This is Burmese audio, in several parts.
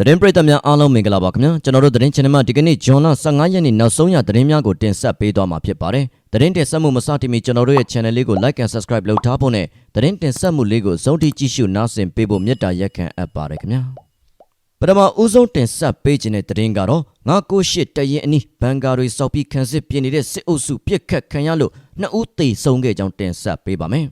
သတင်းပရိသတ်များအားလုံးမင်္ဂလာပါခင်ဗျာကျွန်တော်တို့သတင်း channel မှာဒီကနေ့ဂျွန်လ15ရက်နေ့နောက်ဆုံးရသတင်းများကိုတင်ဆက်ပေးသွားမှာဖြစ်ပါတယ်သတင်းတင်ဆက်မှုမစတင်မီကျွန်တော်တို့ရဲ့ channel လေးကို like and subscribe လုပ်ထားဖို့နဲ့သတင်းတင်ဆက်မှုလေးကိုစုံထိကြည့်ရှုနားဆင်ပေးဖို့မေတ္တာရက်ခံအပ်ပါတယ်ခင်ဗျာပထမဦးဆုံးတင်ဆက်ပေးခြင်းတဲ့သတင်းကတော့998တရင်အနီးဘန်ကာတွေစောက်ပြီးခန်းစစ်ပြင်နေတဲ့စစ်အုပ်စုပြစ်ခတ်ခံရလို့နှစ်ဦးသေဆုံးခဲ့ကြောင်းတင်ဆက်ပေးပါမယ်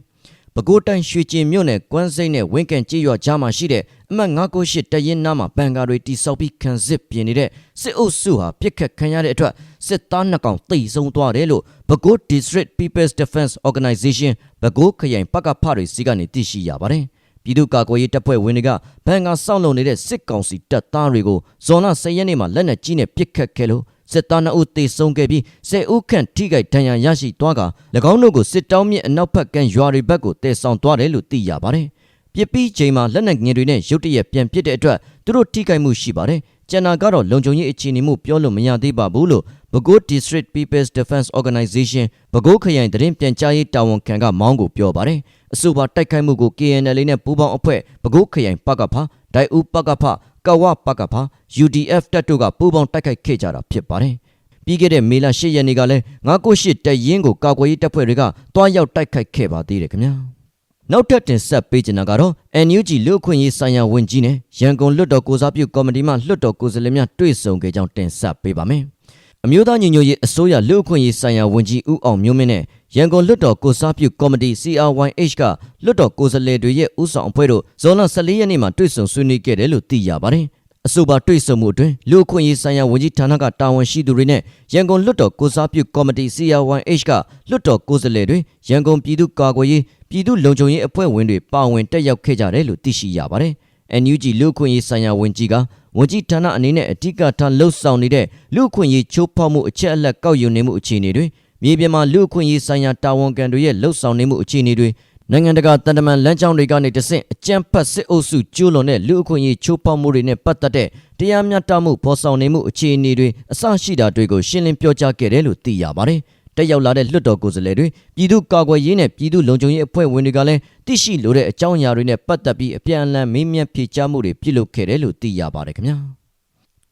ပဲခူးတိုင်းရွှေကျင်မြို့နယ်ကွမ်းစိမ့်နဲ့ဝင်းကန်ကြေးရွာကြားမှာရှိတဲ့ အမှတ်998တရင်နားမှာဘန်ကာတွေတိစောက်ပြီးခန်းစစ်ပြင်နေတဲ့စစ်အုပ်စုဟာပြစ်ခတ်ခံရတဲ့အတွက်စစ်သားနှစ်ကောင်သေဆုံးသွားတယ်လို့ပဲခူး District People's Defense Organization ပဲခူးခရိုင်ပကဖတွေစီကနေသိရှိရပါတယ်။ပြည်သူ့ကာကွယ်ရေးတပ်ဖွဲ့ဝင်တွေကဘန်ကာစောင့်လုံနေတဲ့စစ်ကောင်စီတပ်သားတွေကိုဇွန်လ10ရက်နေ့မှာလက်နက်ကြီးနဲ့ပစ်ခတ်ခဲ့လို့စစ်သား2ဦးသေဆုံးခဲ့ပြီး10ဦးခန့်ထိခိုက်ဒဏ်ရာရရှိသွားက၎င်းတို့ကိုစစ်တောင်းမြစ်အနောက်ဘက်ကရွာတွေဘက်ကိုတည်ဆောင်သွားတယ်လို့သိရပါတယ်။ ပြစ်ပြီးချိန်မှာလက်နက်ငယ်တွေနဲ့ရုတ်တရက်ပြန်ပစ်တဲ့အတွက်သူတို့ထိခိုက်မှုရှိပါတယ်။ကျန်တာကတော့လုံခြုံရေးအခြေအနေမှုပြောလို့မရသေးပါဘူးလို့ပဲခူး District People's Defense Organization ပဲခူးခရိုင်သတင်းပြန်ကြားရေးတာဝန်ခံကမောင်းကိုပြောပါတယ်။အဆိုပါတိုက်ခိုက်မှုကို KNL နဲ့ပူးပေါင်းအဖွဲ့ပဲခူးခရိုင်ပကဖဒိုင်ဦးပကဖကဝပကဖ UDF တပ်တို့ကပူးပေါင်းတိုက်ခိုက်ခဲ့ကြတာဖြစ်ပါတယ်။ပြီးခဲ့တဲ့မေလ10ရက်နေ့ကလည်း998တပ်ရင်းကိုကာကွယ်ရေးတပ်ဖွဲ့တွေကတွားရောက်တိုက်ခိုက်ခဲ့ပါသေးတယ်ခင်ဗျာ။ နောက်ထပ်တင်ဆက်ပေးချင်တာကတော့ NUG လူ့အခွင့်အရေးဆိုင်ရာဝန်ကြီးနဲ့ရန်ကုန်လွတ်တော်ကိုစားပြုကော်မတီမှလွတ်တော်ကိုယ်စားလှယ်များတွေ့ဆုံခဲ့ကြောင်းတင်ဆက်ပေးပါမယ်။အမျိုးသားညီညွတ်ရေးအစိုးရလူ့အခွင့်အရေးဆိုင်ရာဝန်ကြီးဦးအောင်မျိုးမင်းနဲ့ရန်ကုန်လွတ်တော်ကိုစားပြုကော်မတီ CRYH ကလွတ်တော်ကိုယ်စားလှယ်တွေရဲ့ဥဆောင်အဖွဲ့တို့ဇွန်လ14ရက်နေ့မှာတွေ့ဆုံဆွေးနွေးခဲ့တယ်လို့သိရပါတယ်။ အဆိုပါတွေ့ဆုံမှုအတွင်းလူအခွင့်အရေးဆိုင်ရာဝန်ကြီးဌာနကတာဝန်ရှိသူတွေနဲ့ရန်ကုန်လွတ်တော်ကိုစားပြုကော်မတီ CRYH ကလွတ်တော်ကိုယ်စားလှယ်တွေရန်ကုန်ပြည်သူ့ကာကွယ်ရေးပြည်သူ့လုံခြုံရေးအဖွဲ့ဝင်တွေပါဝင်တက်ရောက်ခဲ့ကြတယ်လို့သိရှိရပါတယ်။ NUG လူအခွင့်အရေးဆိုင်ရာဝန်ကြီးကဝန်ကြီးဌာနအနေနဲ့အဓိကထားလှုပ်ဆောင်နေတဲ့လူအခွင့်အရေးချိုးဖောက်မှုအချက်အလက်ကောက်ယူနေမှုအခြေအနေတွေမြေပြင်မှာလူအခွင့်အရေးဆိုင်ရာတာဝန်ခံတွေရဲ့လှုပ်ဆောင်နေမှုအခြေအနေတွေ နိုင်ငံတကာတန်တမန်လမ်းကြောင်းတွေကနေတဆင့်အကြမ်းဖက်စစ်အုပ်စုကျူးလွန်တဲ့လူအခွင့်အရေးချိုးဖောက်မှုတွေနဲ့ပတ်သက်တဲ့တရားမျှတမှုဖော်ဆောင်နေမှုအခြေအနေတွေအစရှိတာတွေကိုရှင်းလင်းပြောကြားခဲ့တယ်လို့သိရပါတယ်။တက်ရောက်လာတဲ့လွှတ်တော်ကိုယ်စားလှယ်တွေပြည်သူ့ကာကွယ်ရေးနဲ့ပြည်သူ့လုံခြုံရေးအဖွဲ့ဝင်တွေကလည်းသိရှိလိုတဲ့အကြောင်းအရာတွေနဲ့ပတ်သက်ပြီးအပြန်အလှန်မေးမြန်းဖြေကြားမှုတွေပြုလုပ်ခဲ့တယ်လို့သိရပါတယ်ခင်ဗျာ။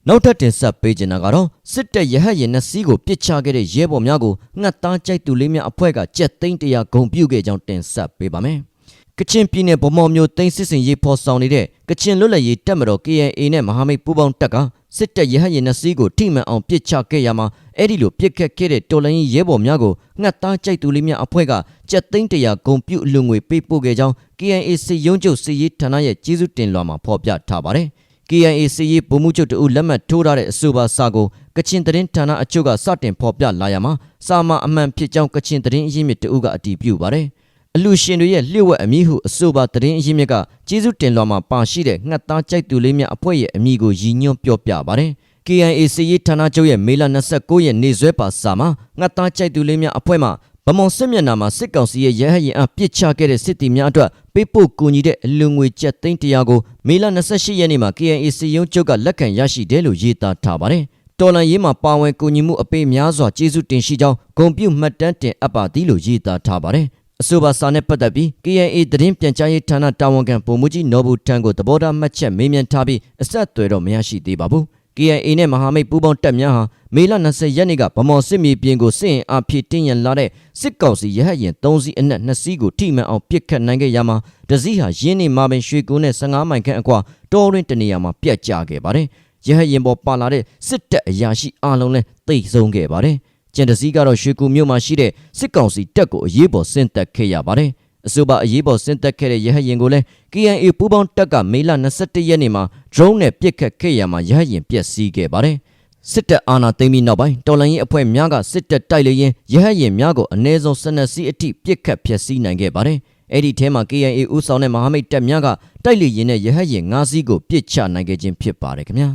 နောက်ထပ်တင်ဆက်ပေးချင်တာကတော့စစ်တပ်ရဟတ်ရင်နှစ်စီးကိုပစ်ချခဲ့တဲ့ရဲဘော်များကိုငှက်သားကြိုက်သူလေးများအဖွဲ့ကကြက်သိန်းတရာဂုံပြုခဲ့ကြောင်းတင်ဆက်ပေးပါမယ်။ကချင်ပြည်နယ်ဗမော်မျိုးသိန်းစစ်စင်ရေးဖော်ဆောင်နေတဲ့ကချင်လွတ်လပ်ရေးတပ်မတော် KNA နဲ့မဟာမိတ်ပူးပေါင်းတပ်ကစစ်တပ်ရဟတ်ရင်နှစ်စီးကိုထိမှန်အောင်ပစ်ချခဲ့ရမှာအဲ့ဒီလိုပစ်ခတ်ခဲ့တဲ့တော်လိုင်းရဲဘော်များကိုငှက်သားကြိုက်သူလေးများအဖွဲ့ကကြက်သိန်းတရာဂုံပြုအလူငွေပေးပို့ခဲ့ကြောင်း KNA စစ်ရုံးချုပ်စစ်ရေးဌာနရဲ့ကြီးစုတင်လွှာမှာဖော်ပြထားပါတယ်။ KIA စီရေးဗိုလ်မှူးချုပ်တဦးလက်မှတ်ထိုးထားတဲ့အဆိုပါစာကိုကချင်သတင်းဌာနအချို့ကစတင်ဖော်ပြလာရမှာစာမအမှန်ဖြစ်ကြောင်းကချင်သတင်းအရင်းမြစ်တဦးကအတည်ပြုပါတယ်။အလူရှင်တွေရဲ့လျှို့ဝှက်အမည်ဟုအဆိုပါသတင်းအရင်းမြစ်ကကျေးဇူးတင်လွှာမှာပါရှိတဲ့ငှက်သားကြိုက်သူလေးများအဖွဲ့ရဲ့အမည်ကိုရည်ညွှန်းပြောပြပါတယ်။ KIA စီရေးဌာနချုပ်ရဲ့မေလ29ရက်နေ့စွဲပါစာမှာငှက်သားကြိုက်သူလေးများအဖွဲ့မှ ဗမော်စစ်မျက်နှာမှာစစ်ကောင်စီရဲ့ရဟတ်ရင်အပစ်ချခဲ့တဲ့စစ်တီများအတွက်ပေးပို့ကူညီတဲ့အလူငွေကျပ်သိန်း100ကိုမေလ28ရက်နေ့မှာ KNA စီယုံချုပ်ကလက်ခံရရှိတယ်လို့ရေးသားထားပါတယ်။တော်လန်ရေးမှာပါဝင်ကူညီမှုအပေးများစွာကျေးဇူးတင်ရှိကြောင်းဂုဏ်ပြုမှတ်တမ်းတင်အပ်ပါသည်လို့ရေးသားထားပါတယ်။အဆိုပါစာနဲ့ပတ်သက်ပြီး KNA သတင်းပြန်ကြားရေးဌာနတာဝန်ခံပုံမှုကြီးနော်ဘူးထန်းကိုသဘောထားမှတ်ချက်မေးမြန်းထားပြီးအဆက်အသွယ်တော့မရရှိသေးပါဘူး။ KIA နဲ့မဟာမိတ်ပူးပေါင်းတပ်များဟာ မေလ20ရက်နေ့ကဗမော်စစ်မြေပြင်ကိုစစ်ရင်အဖြစ်တင်းရန်လာတဲ့စစ်ကောင်စီရဟတ်ရင်3စီးအနက်2စီးကိုထိမှန်အောင်ပစ်ခတ်နိုင်ခဲ့ရမှာတစည်းဟာရင်းနေမှာပင်ရွှေကူနဲ့15မိုင်ခန့်အကွာတောရင်းတနေရာမှာပြတ်ကျခဲ့ပါတယ်။ရဟတ်ရင်ပေါ်ပါလာတဲ့စစ်တပ်အရာရှိအားလုံးလည်းသိဆုံးခဲ့ပါတယ်။ကျန်တစည်းကတော့ရွှေကူမြို့မှာရှိတဲ့စစ်ကောင်စီတပ်ကိုအရေးပေါ်ဆင့်သက်ခဲ့ရပါတယ်။အဆိုပါအရေးပေါ်ဆင်းသက်ခဲ့တဲ့ရဟတ်ရင်ကိုလည်း KNA ပူးပေါင်းတပ်ကမေလ22ရက်နေ့မှာ drone နဲ့ပစ်ခတ်ခဲ့ရမှာရဟတ်ရင်ပျက်စီးခဲ့ပါတယ်။ စစ်တပ်အာဏာသိမ်းပြီးနောက်ပိုင်းတော်လှန်ရေးအဖွဲ့များကစစ်တပ်တိုက်လေရင်ရဟတ်ရင်များကိုအ ਨੇ ဆုံး12စီးအထိပစ်ခတ်ဖျက်ဆီးနိုင်ခဲ့ပါတယ်။အဲ့ဒီထဲမှာ KNA ဦးဆောင်တဲ့မဟာမိတ်တပ်များကတိုက်လေရင်နဲ့ရဟတ်ရင်9စီးကိုပစ်ချနိုင်ခဲ့ခြင်းဖြစ်ပါတယ်ခင်ဗျာ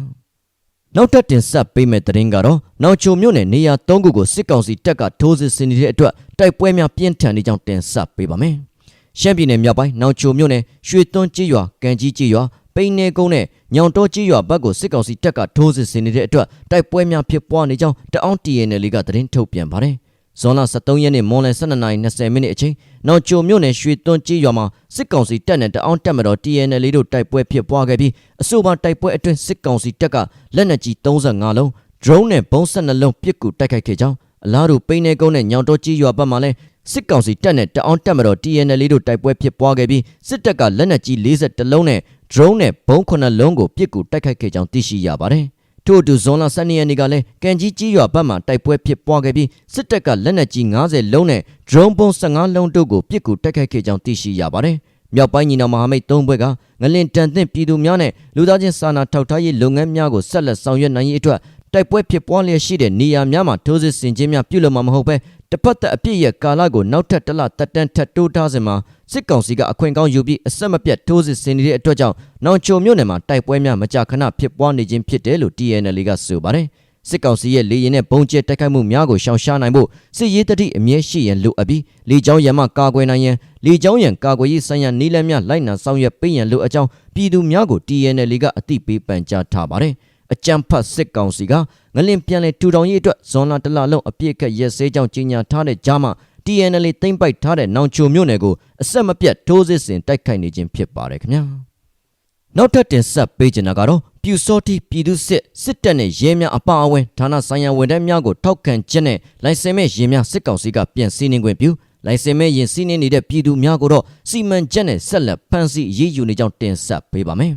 ။နောက်ထပ်တင်ဆက်ပေးမယ့်သတင်းကတော့နောက်ချိုမြို့နယ်နေရာ၃ခုကိုစစ်ကောင်စီတပ်ကထိုးစစ်ဆင်နေတဲ့အတွက်တိုက်ပွဲများပြင်းထန်နေကြောင်းတင်ဆက်ပေးပါမယ်။ရှမ်းပြည်နယ်မြောက်ပိုင်းနောင်ချိုမြို့နယ်ရွှေသွန်းကြီးရွာကံကြီးကြီးရွာ ပိန်းနေကုန်းနဲ့ညောင်တော်ကြီးရွာဘက်ကိုစစ်ကောင်စီတပ်ကထိုးစစ်ဆင်နေတဲ့အတွက်တိုက်ပွဲများဖြစ်ပွားနေကြောင်းတအောင်း TNL ကသတင်းထုတ်ပြန်ပါတယ်ဇွန်လ23ရက်နေ့မွန်လယ်12:20မိနစ်အချိန်နောက်ကျိုမြို့နယ်ရွှေသွန်းကြီးရွာမှာစစ်ကောင်စီတပ်နဲ့တအောင်းတပ်မတော် TNL တို့တိုက်ပွဲဖြစ်ပွားခဲ့ပြီးအဆိုပါတိုက်ပွဲအတွင်းစစ်ကောင်စီတပ်ကလက်နက်ကြီး35လုံး drone နဲ့ဘုံး12လုံးပစ်ကူတိုက်ခိုက်ခဲ့ကြောင်းအလားတူပိန်းနေကုန်းနဲ့ညောင်တော်ကြီးရွာဘက်မှာလည်း စစ်ကောင်စီတပ်နဲ့တအောင်းတပ်မတော် TNL တို့တိုက်ပွဲဖြစ်ပွားခဲ့ပြီးစစ်တပ်ကလက်နက်ကြီး42လုံးနဲ့ drone နဲ့ဘုံး9လုံးကိုပစ်ကူတိုက်ခိုက်ခဲ့ကြောင်းသိရှိရပါတယ်။ထို့အတူဇွန်လ12ရက်နေ့ကလည်းကန်ကြီးကြီးရွာဘက်မှတိုက်ပွဲဖြစ်ပွားခဲ့ပြီးစစ်တပ်ကလက်နက်ကြီး90လုံးနဲ့ drone ဘုံး15လုံးတို့ကိုပစ်ကူတိုက်ခိုက်ခဲ့ကြောင်းသိရှိရပါတယ်။မြောက်ပိုင်းညီနောင်မဟာမိတ်၃ဘွဲကငလင်တန်သင့်ပြည်သူများနဲ့လူသားချင်းစာနာထောက်ထားရေးလုပ်ငန်းများကိုဆက်လက်ဆောင်ရွက်နိုင်ရေးအတွက် တိုက်ပွဲဖြစ်ပွားလျက်ရှိတဲ့နေရာများမှာထိုးစစ်ဆင်ခြင်းများပြုလုပ်မှာမဟုတ်ဘဲတစ်ဖက်သက်အပြစ်ရဲ့ကာလကိုနောက်ထပ်တစ်လတက်တန်းထပ်တိုးထားစဉ်မှာစစ်ကောင်စီကအခွင့်ကောင်းယူပြီးအဆက်မပြတ်ထိုးစစ်ဆင်နေတဲ့အတွက်ကြောင့်နောင်ချိုမြို့နယ်မှာတိုက်ပွဲများမကြာခဏဖြစ်ပွားနေခြင်းဖြစ်တယ်လို့ TNL ကဆိုပါတယ်စစ်ကောင်စီရဲ့လေရင်နဲ့ဘုံကျဲတိုက်ခိုက်မှုများကိုရှောင်ရှားနိုင်ဖို့စစ်ရေးတတိအမြဲရှိရန်လိုအပ်ပြီးလေကြောင်းရန်မှကာကွယ်နိုင်ရန်လေကြောင်းရန်ကာကွယ်ရေးဆိုင်ရာနည်းလမ်းများလိုက်နာဆောင်ရွက်ပေးရန်လိုအပ်ကြောင်းပြည်သူများကို TNL ကအသိပေးပန်ကြားထားပါတယ် အကြံဖတ်စစ်ကောင်စီကငလင်ပြန်လဲထူထောင်ရေးအတွက်ဇွန်လတလလုံးအပြည့်အခက်ရက်စဲကြောင်းကြီးညာထားတဲ့ကြားမှာ TNL သိမ့်ပိုက်ထားတဲ့နောင်ချိုမြို့နယ်ကိုအဆက်မပြတ်ထိုးစစ်ဆင်တိုက်ခိုက်နေခြင်းဖြစ်ပါတယ်ခင်ဗျာနောက်ထပ်တင်ဆက်ပေးချင်တာကတော့ပြူစောတိပြည်သူစစ်စစ်တပ်နဲ့ရဲများအပါအဝင်ဌာနဆိုင်ရာဝန်ထမ်းများကိုထောက်ခံချက်နဲ့လိုင်စင်မဲ့ရဲများစစ်ကောင်စီကပြန်စီးနှင်ခွင့်ပြုလိုင်စင်မဲ့ရင်စီးနှင်နေတဲ့ပြည်သူများကိုတော့စီမံချက်နဲ့ဆက်လက်ဖမ်းဆီးအရေးယူနေကြောင်းတင်ဆက်ပေးပါမယ်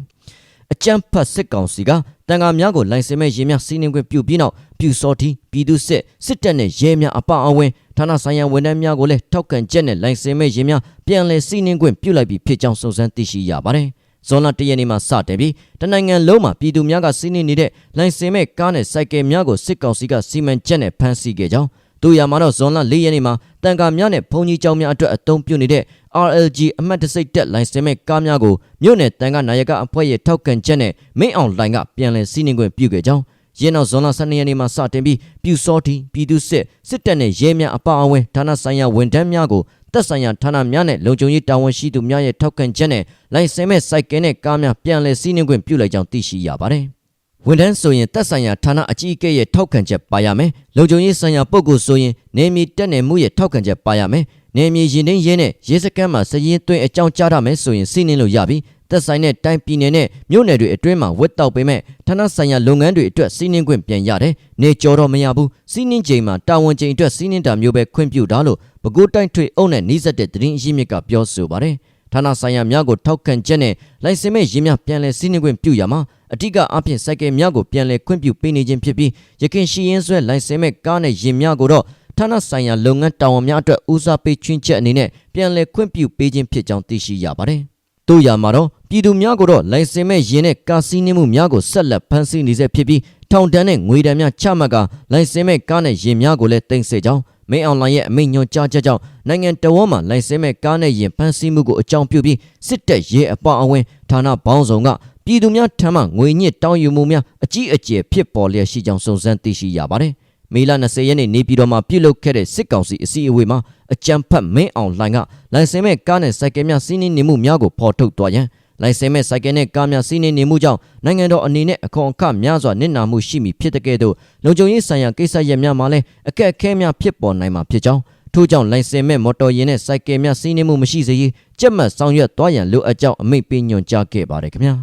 အကြံဖတ်စစ်ကောင်စီက တန်ခါများကိုလိုင်စင်မဲ့ရဲများစီးနှင်ခွင့်ပြုပြီးနောက်ပြူစောတိပြည်သူစစ်စစ်တပ်နဲ့ရဲများအပါအဝင်ဌာနဆိုင်ရာဝန်ထမ်းများကိုလည်းထောက်ခံချက်နဲ့လိုင်စင်မဲ့ရဲများပြန်လည်စီးနှင်ခွင့်ပြုလိုက်ပြီးဖြစ်ကြောင်းစုံစမ်းသိရှိရပါတယ်။ဇွန်လ၁ရက်နေ့မှာစတင်ပြီးတနိုင်ငံလုံးမှာပြည်သူများကစီးနှင်းနေတဲ့လိုင်စင်မဲ့ကားနဲ့စိုက်ကယ်များကိုစစ်ကောင်စီကစီမံချက်နဲ့ဖမ်းဆီးခဲ့ကြောင်း သူရမှာတော့ဇွန်လ၄ရက်နေ့မှာတန်ကာများနဲ့ဘုံကြီးကျောင်းများအတွက်အသုံးပြုနေတဲ့ RLG အမှတ်တစိတ်တက်လိုင်စင်မဲ့ကားများကိုမြို့နယ်တန်ကာနာယကအဖွဲ့ရဲ့ထောက်ခံချက်နဲ့မင်းအောင်လိုင်ကပြန်လည်စီးနှင်းခွင့်ပြုခဲ့ကြောင်းရင်းနောက်ဇွန်လ12ရက်နေ့မှာစတင်ပြီးပြူစောတီပြည်သူစစ်စစ်တပ်နဲ့ရဲများအပါအဝင်ဌာနဆိုင်ရာဝန်ထမ်းများကိုသက်ဆိုင်ရာဌာနများနဲ့လုံခြုံရေးတာဝန်ရှိသူများရဲ့ထောက်ခံချက်နဲ့လိုင်စင်မဲ့စိုက်ကဲနဲ့ကားများပြန်လည်စီးနှင်းခွင့်ပြုလိုက်ကြောင်းသိရှိရပါတယ်။ ဝန်ထမ်းဆိုရင်သက်ဆိုင်ရာဌာနအကြီးအကဲရဲ့ထောက်ခံချက်ပါရမယ်။လုံခြုံရေးဆိုင်ရာပုဂ္ဂိုလ်ဆိုရင်နေမီတက်နယ်မှုရဲ့ထောက်ခံချက်ပါရမယ်။နေမီရင်သိမ်းရင်းနဲ့ရဲစခန်းမှာစည်ရင်သွင်းအကြောင်းကြားရမယ်ဆိုရင်စီးနှင်းလို့ရပြီ။သက်ဆိုင်တဲ့တိုင်းပြည်နယ်နဲ့မြို့နယ်တွေအတွင်းမှာဝက်တောက်ပေးမဲ့ဌာနဆိုင်ရာလုပ်ငန်းတွေအတွက်စီးနှင်းခွင့်ပြန်ရတယ်။နေကြော်တော့မရဘူး။စီးနှင်းချိန်မှာတာဝန်ချိန်အတွက်စီးနှင်းတာမျိုးပဲခွင့်ပြုတာလို့ပဲခူးတိုင်းထွေအုပ်နဲ့နှီးဆက်တဲ့သတင်းအရင်းမြစ်ကပြောဆိုပါတယ်။ ဌာနဆိုင်ရာများကိုထောက်ခံချက်နဲ့လိုင်စင်မဲ့ရင်းများပြန်လည်စီးနှင်းခွင့်ပြုရမှာအထူးအဖြစ်စိုက်ကယ်များကိုပြန်လည်ခွင့်ပြုပေးနေခြင်းဖြစ်ပြီးရခင်ရှိရင်းဆွဲလိုင်စင်မဲ့ကားနဲ့ရင်များကိုတော့ဌာနဆိုင်ရာလုပ်ငန်းတာဝန်များအတွက်ဦးစားပေးချွင်းချက်အနေနဲ့ပြန်လည်ခွင့်ပြုပေးခြင်းဖြစ်ကြောင်းသိရှိရပါတယ်။တို့ရမှာတော့ပြည်သူများကိုတော့လိုင်စင်မဲ့ရင်းနဲ့ကာစီးနှင်းမှုများကိုဆက်လက်ဖမ်းဆီးနေစေဖြစ်ပြီးထောင်တန်းနဲ့ငွေတန်းများချမှတ်ကလိုင်စင်မဲ့ကားနဲ့ရင်များကိုလည်းတင်ဆက်ကြောင်း မင်းအွန်လိုင်းရဲ့အမိန့်ညွှန်ကြားချက်ကြောင့်နိုင်ငံတော်ဝန်မှလိုင်စင်မဲ့ကားနဲ့ရင်ဖမ်းဆီးမှုကိုအကြောင်းပြုပြီးစစ်တပ်ရဲအပါအဝင်ဌာနပေါင်းစုံကပြည်သူများထံမှငွေညစ်တောင်းယူမှုများအကြီးအကျယ်ဖြစ်ပေါ်လျက်ရှိကြောင်းစုံစမ်းသိရှိရပါတယ်။မေလ20ရက်နေ့နေပြည်တော်မှာပြုလုပ်ခဲ့တဲ့စစ်ကောင်စီအစည်းအဝေးမှာအကြံဖတ်မင်းအောင်လှိုင်ကလိုင်စင်မဲ့ကားနဲ့စိုက်ကယ်များစီးနင်းနေမှုများကိုဖော်ထုတ်သွားရန် လိုင်စင်မဲ့စိုက်ကယ်နဲ့ကားများစီးနင်းနေမှုကြောင့်နိုင်ငံတော်အနေနဲ့အခွန်အခများစွာနစ်နာမှုရှိမည်ဖြစ်တဲ့ကဲ့သို့လုံခြုံရေးဆိုင်ရာကိစ္စရပ်များမှာလည်းအခက်အခဲများဖြစ်ပေါ်နိုင်မှာဖြစ်ကြောင်းထို့ကြောင့်လိုင်စင်မဲ့မော်တော်ယာဉ်နဲ့စိုက်ကယ်များစီးနင်းမှုမရှိစေရေးကြက်မှတ်ဆောင်ရွက်သွားရန်လိုအပ်ကြောင်းအမိန့်ပေးညွှန်ကြားခဲ့ပါတယ်ခင်ဗျာ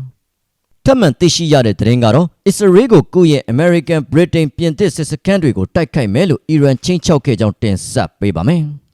ထပ်မံသိရှိရတဲ့သတင်းကတော့ Israel ကိုကုရဲ့ American Britain ပြင်သစ်စစ်စခန်းတွေကိုတိုက်ခိုက်မယ်လို့ Iran ချင်းချောက်ခဲ့ကြောင်းတင်ဆက်ပေးပါမယ်။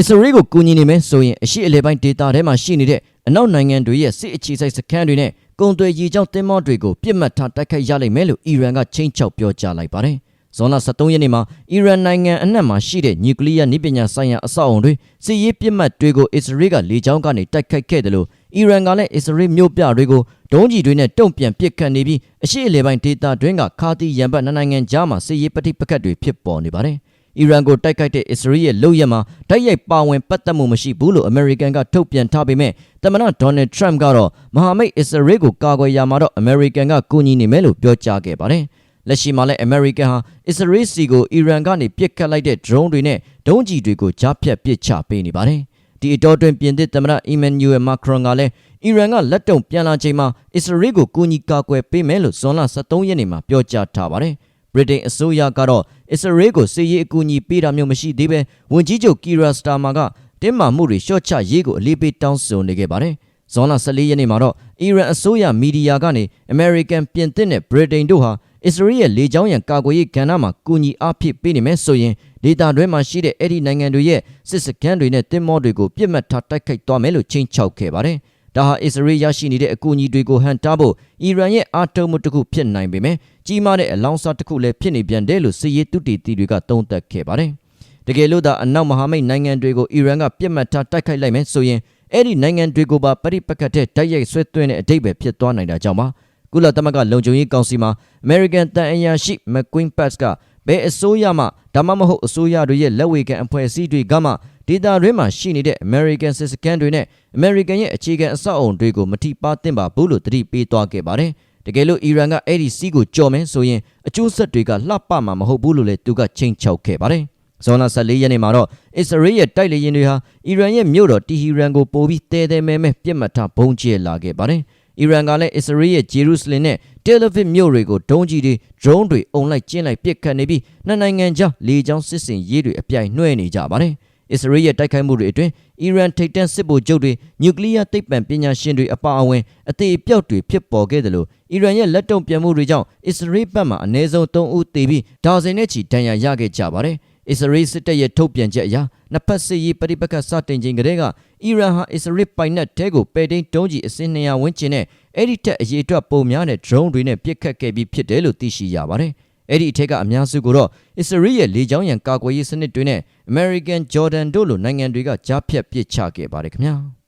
Israel ကိုကူညီနေမယ်ဆိုရင်အရှိအလေပိုင်းဒေတာထဲမှာရှိနေတဲ့အနောက်နိုင်ငံတွေရဲ့စစ်အခြေစိုက်စခန်းတွေနဲ့ကုန်သွယ်ရေးကြောင်းတင်မောတွေကိုပြစ်မှတ်ထားတိုက်ခိုက်ရလိမ့်မယ်လို့ Iran ကချင်းချောက်ပြောကြားလိုက်ပါတယ်။ဇွန်လ23ရက်နေ့မှာအီရန်နိုင်ငံအနှံ့မှာရှိတဲ့နျူကလ িয়ার နည်းပညာဆိုင်ရာအဆောက်အုံတွေစစ်ရေးပြစ်မှတ်တွေကိုအစ္စရေးကလေကြောင်းကနေတိုက်ခိုက်ခဲ့တယ်လို့အီရန်ကလည်းအစ္စရေးမြို့ပြတွေကိုဒုံးကျည်တွေနဲ့တုံ့ပြန်ပစ်ခတ်နေပြီးအရှိအလေပိုင်းဒေသတွင်းကခါတီရန်ဘတ်နိုင်ငံကြားမှာစစ်ရေးပဋိပက္ခတွေဖြစ်ပေါ်နေပါတယ်။ အီရန်ကိုတိုက်ခိုက်တဲ့အစ္စရေးရဲ့လုပ်ရမှာတိုက်ရိုက်ပါဝင်ပတ်သက်မှုမရှိဘူးလို့အမေရိကန်ကထုတ်ပြန်ထားပေမဲ့တမန်တော်ဒေါ်နယ်ထရန့်ကတော့မဟာမိတ်အစ္စရေးကိုကာကွယ်ရမှာတော့အမေရိကန်ကကူညီနေမယ်လို့ပြောကြားခဲ့ပါတယ်။လက်ရှိမှာလည်းအမေရိကန်ဟာအစ္စရေးစီကိုအီရန်ကနေပစ်ခတ်လိုက်တဲ့ drone တွေနဲ့ဒုံးကျည်တွေကိုကြားဖြတ်ပစ်ချပေးနေပါတယ်။ဒီအတော်တွင်ပြင်သစ်သမ္မတအီမန်နျူရယ်မာခရွန်ကလည်းအီရန်ကလက်တုံပြန်လာချိန်မှာအစ္စရေးကိုကူညီကာကွယ်ပေးမယ်လို့ဇွန်လ23ရက်နေ့မှာပြောကြားထားပါတယ်။ ဗြိတိန်အစိုးရကတော့အစ္စရေးကိုစစ်ရေးအကူအညီပေးတာမျိုးမရှိသေးပဲဝန်ကြီးချုပ်ကီရာစတာမာကတင်းမာမှုတွေလျှော့ချရေးကိုအလေးပေးတောင်းဆိုနေခဲ့ပါတယ်။ဇွန်လ14ရက်နေ့မှာတော့အီရန်အစိုးရမီဒီယာကနေ American ပြင်သစ်နဲ့ Britain တို့ဟာအစ္စရေးရဲ့လေကြောင်းရန်ကာကွယ်ရေးကဏ္ဍမှာကူညီအားဖြည့်ပေးနေမယ်ဆိုရင်ဒေတာတွဲမှာရှိတဲ့အဲ့ဒီနိုင်ငံတွေရဲ့စစ်စခန်းတွေနဲ့တင်မောတွေကိုပြစ်မှတ်ထားတိုက်ခိုက်သွားမယ်လို့ချိန်ချောက်ခဲ့ပါတယ်။ ဒါဟာအစ္စရေးရရှိနေတဲ့အကူအညီတွေကိုဟန်တားဖို့အီရန်ရဲ့အားထုတ်မှုတစ်ခုဖြစ်နိုင်ပေမဲ့ကြီးမားတဲ့အလောင်းစားတစ်ခုလည်းဖြစ်နေပြန်တယ်လို့စစ်ရေးတုတီတီတွေကသုံးသပ်ခဲ့ပါတယ်။တကယ်လို့သာအနောက်မဟာမိတ်နိုင်ငံတွေကိုအီရန်ကပြစ်မှတ်ထားတိုက်ခိုက်လိုက်မယ်ဆိုရင်အဲ့ဒီနိုင်ငံတွေကိုပါပရိပက္ခတဲ့တိုက်ရိုက်ဆွဲသွင်းတဲ့အတိတ်ပဲဖြစ်သွားနိုင်တာကြောင့်ပါကုလသမဂ္ဂလုံခြုံရေးကောင်စီမှာ American တန်အရာရှိ McQueen Pass ကဘယ်အစိုးရမှဒါမှမဟုတ်အစိုးရတွေရဲ့လက်ဝေခံအဖွဲ့အစည်းတွေကမှ ဒေတာတွင်းမှာရှိနေတဲ့ American စစ်စခန်းတွေနဲ့ American ရဲ့အခြေခံအဆောက်အုံတွေကိုမထိပါသင့်ပါဘူးလို့တတိပေးသွားခဲ့ပါတယ်တကယ်လို့အီရန်ကအဲ့ဒီစီးကိုကြော်မယ်ဆိုရင်အကျိုးဆက်တွေကလှပမှာမဟုတ်ဘူးလို့လည်းသူကချိန်ချောက်ခဲ့ပါတယ်ဇွန်လ14ရက်နေ့မှာတော့အစ္စရေးရဲ့တိုက်လေယာဉ်တွေဟာအီရန်ရဲ့မြို့တော်တီဟီရန်ကိုပို့ပြီးတဲတဲမဲမဲပြစ်မှတ်ထားဘုံကျဲလာခဲ့ပါတယ်။အီရန်ကလည်းအစ္စရေးရဲ့ဂျေရုဆလင်နဲ့တယ်လီဗစ်မြို့တွေကိုဒုံးကြီးတွေဒရုန်းတွေအုံလိုက်ကျင်းလိုက်ပစ်ခတ်နေပြီးနှစ်နိုင်ငံကြားလေကြောင်းစစ်စင်ရေးတွေအပြိုင်နှွှဲနေကြပါတယ်။ အစ္စရေးရဲ့တိုက်ခိုက်မှုတွေအတွင်းအီရန်ထိပ်တန်းစစ်ဗိုလ်ချုပ်တွေနျူကလ িয়ার သိပ္ပံပညာရှင်တွေအပါအဝင်အသေးအပြောက်တွေဖြစ်ပေါ်ခဲ့တယ်လို့အီရန်ရဲ့လက်တုံ့ပြန်မှုတွေကြောင့်အစ္စရေးဘက်မှအနည်းဆုံး3ဦးသေပြီးဒါဇင်နဲ့ချီဒဏ်ရာရခဲ့ကြပါတယ်။အစ္စရေးစစ်တပ်ရဲ့ထုတ်ပြန်ချက်အရနှစ်ဖက်စစ်ရေးပဋိပက္ခစတင်ချိန်ကတည်းကအီရန်ဟာအစ္စရေးပိုင်နက်တဲကိုပယ်တိန်တုံးကြီးအစင်း200ဝန်းကျင်နဲ့အဲ့ဒီထက်အရေးအတွက်ပုံများတဲ့ drone တွေနဲ့ပစ်ခတ်ခဲ့ပြီးဖြစ်တယ်လို့သိရှိရပါတယ်။ အဲ့ဒီအထက်ကအများစုကိုတော့အစ္စရေးရဲ့လေကြောင်းရန်ကာကွယ်ရေးစနစ်တွေနဲ့ American Jordan တို့လိုနိုင်ငံတွေကကြားဖြတ်ပစ်ချခဲ့ပါတယ်ခင်ဗျာ။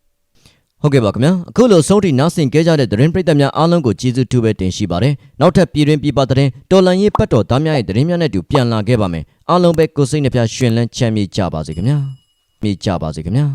ဟုတ်ကဲ့ပါခင်ဗျာအခုလိုဆုံးထိနားဆင်ကြကြတဲ့သတင်းပရိသတ်များအားလုံးကိုကျေးဇူးတူပဲတင်ရှိပါတယ်နောက်ထပ်ပြည်တွင်းပြည်ပသတင်းတော်လန်ရေးပတ်တော်သားများရဲ့သတင်းများနဲ့အတူပြန်လာခဲ့ပါမယ်အားလုံးပဲကိုယ်စိတ်နှပြရှင်လန်းချမ်းမြေ့ကြပါစေခင်ဗျာမြေ့ကြပါစေခင်ဗျာ